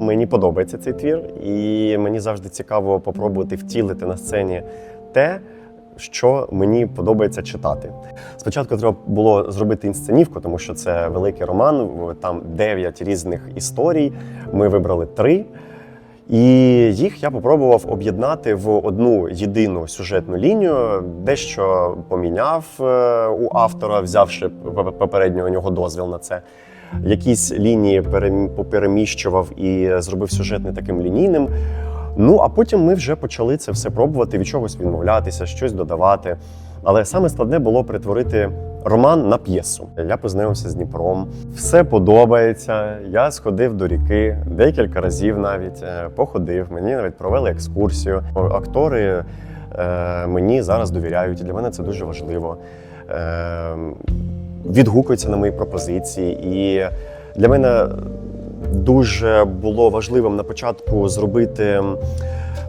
Мені подобається цей твір, і мені завжди цікаво попробувати втілити на сцені те, що мені подобається читати. Спочатку треба було зробити інсценівку, тому що це великий роман, там дев'ять різних історій. Ми вибрали три. І їх я попробував об'єднати в одну єдину сюжетну лінію, дещо поміняв е, у автора, взявши попередньо у нього дозвіл на це. Якісь лінії перем- попереміщував і зробив сюжет не таким лінійним. Ну а потім ми вже почали це все пробувати, від чогось відмовлятися, щось додавати. Але саме складне було перетворити роман на п'єсу. Я познайомився з Дніпром. Все подобається. Я сходив до ріки декілька разів навіть е, походив. Мені навіть провели екскурсію. Актори е, мені зараз довіряють. Для мене це дуже важливо. Е, відгукуються на мої пропозиції. І для мене дуже було важливим на початку зробити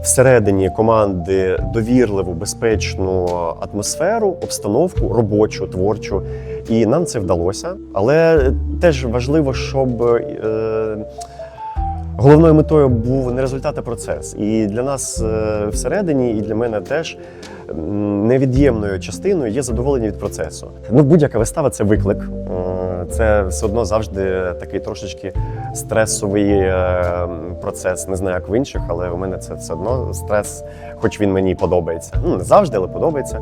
всередині команди довірливу, безпечну атмосферу, обстановку, робочу, творчу. І нам це вдалося. Але теж важливо, щоб. Е, Головною метою був не результат, а процес. І для нас е, всередині, і для мене теж невід'ємною частиною є задоволення від процесу. Ну, будь-яка вистава це виклик. Це все одно завжди такий трошечки стресовий е, процес. Не знаю, як в інших, але у мене це все одно стрес, хоч він мені подобається. Ну, не завжди, але подобається.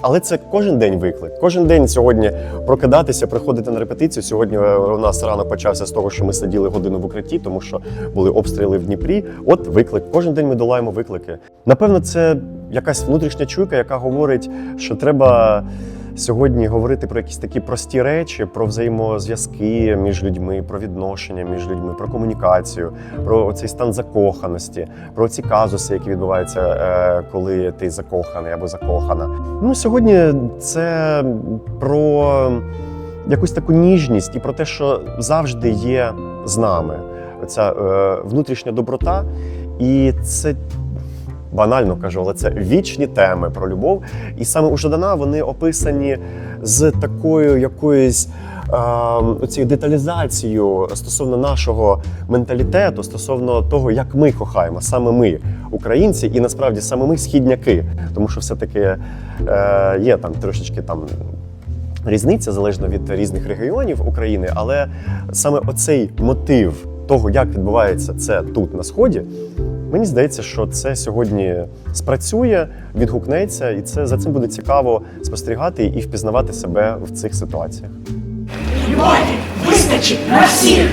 Але це кожен день виклик. Кожен день сьогодні прокидатися, приходити на репетицію. Сьогодні е, у нас ранок почався з того, що ми сиділи годину в укритті, тому що були обстріли в Дніпрі. От виклик. Кожен день ми долаємо виклики. Напевно, це якась внутрішня чуйка, яка говорить, що треба. Сьогодні говорити про якісь такі прості речі, про взаємозв'язки між людьми, про відношення між людьми, про комунікацію, про цей стан закоханості, про ці казуси, які відбуваються, е, коли ти закоханий або закохана. Ну сьогодні це про якусь таку ніжність і про те, що завжди є з нами. Оця е, внутрішня доброта, і це банально кажу, але це вічні теми про любов. І саме у Жадана вони описані з такою якоюсь е, цією деталізацією стосовно нашого менталітету, стосовно того, як ми кохаємо, саме ми, українці, і насправді саме ми східняки, тому що все-таки е, є там трошечки там. Різниця залежно від різних регіонів України, але саме оцей мотив того, як відбувається це тут на сході, Мені здається, що це сьогодні спрацює, відгукнеться, і це за цим буде цікаво спостерігати і впізнавати себе в цих ситуаціях. Любові вистачить на всіх!